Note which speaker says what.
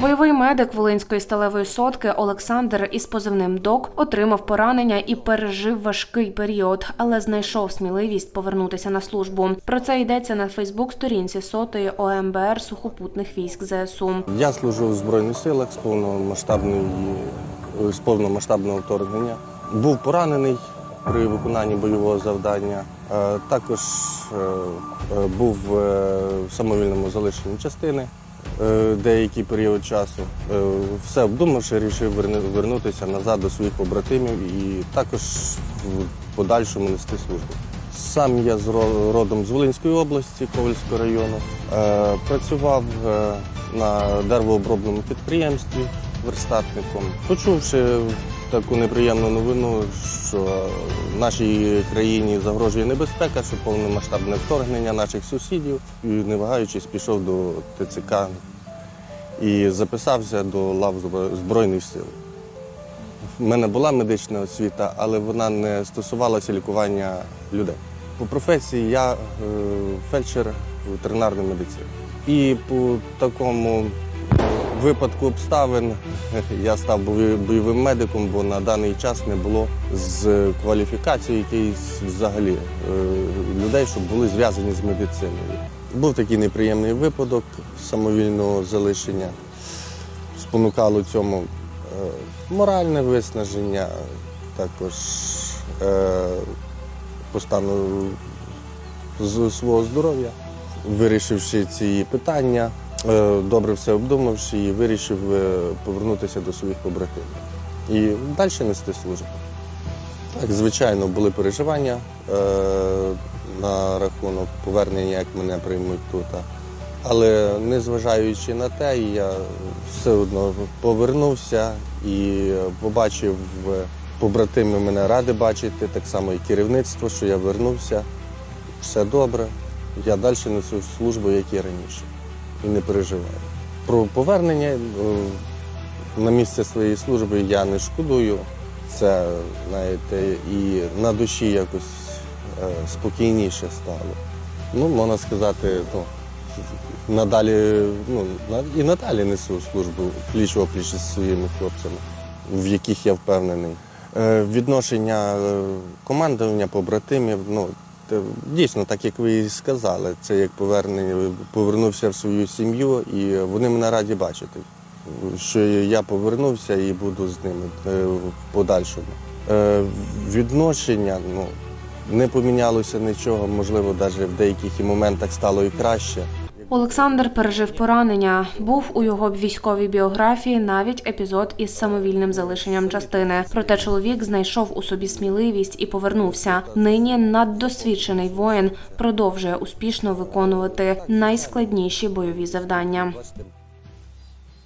Speaker 1: Бойовий медик Волинської сталевої сотки Олександр із позивним ДОК отримав поранення і пережив важкий період, але знайшов сміливість повернутися на службу. Про це йдеться на Фейсбук-сторінці сотої ОМБР сухопутних військ ЗСУ.
Speaker 2: Я служив у Збройних силах з повномасштабної з повномасштабного вторгнення. Був поранений при виконанні бойового завдання. Е, Також е, е, був в самовільному залишенні частини деякий період часу. Е, Все обдумавши, рішив вернутися назад до своїх побратимів і також в подальшому нести службу. Сам я з ро- родом з Волинської області, Ковальського району. Е, Працював е, на деревообробному підприємстві верстатником. Почувши таку неприємну новину, що нашій країні загрожує небезпека, що повномасштабне вторгнення наших сусідів, і не вагаючись, пішов до ТЦК і записався до лав Збройних сил. В мене була медична освіта, але вона не стосувалася лікування людей. По професії я е, фельдшер ветеринарної медицини. І по такому випадку обставин я став бойовим- медиком, бо на даний час не було з кваліфікацією якоїсь взагалі е, людей, щоб були зв'язані з медициною. Був такий неприємний випадок самовільного залишення. Спонукало цьому е, моральне виснаження, також е, по стану з- свого здоров'я. Вирішивши ці питання, добре все обдумавши і вирішив е, повернутися до своїх побратимів і далі нести службу. Так, звичайно, були переживання е, на рахунок повернення, як мене приймуть тут. Але незважаючи на те, я все одно повернувся і побачив е, побратими мене ради бачити, так само і керівництво, що я вернувся. Все добре. Я далі несу службу, як і раніше. І не переживаю. Про повернення е, на місце своєї служби я не шкодую. Це, знаєте, і на душі якось е, спокійніше стало. Ну, можна сказати, ну, надалі, ну, і надалі несу службу пліч опліч зі своїми хлопцями, в яких я впевнений. Е, Відношення командування, побратимів, ну, дійсно, так як ви і сказали, це як повернення, повернувся в свою сім'ю, і вони мене раді бачити, що я повернувся і буду з ними е, в подальшому. Е, Відношення, ну, не помінялося нічого, можливо, навіть в деяких моментах стало і краще.
Speaker 1: Олександр пережив поранення. Був у його військовій біографії навіть епізод із самовільним залишенням частини. Проте чоловік знайшов у собі сміливість і повернувся. Нині наддосвідчений воїн продовжує успішно виконувати найскладніші бойові завдання.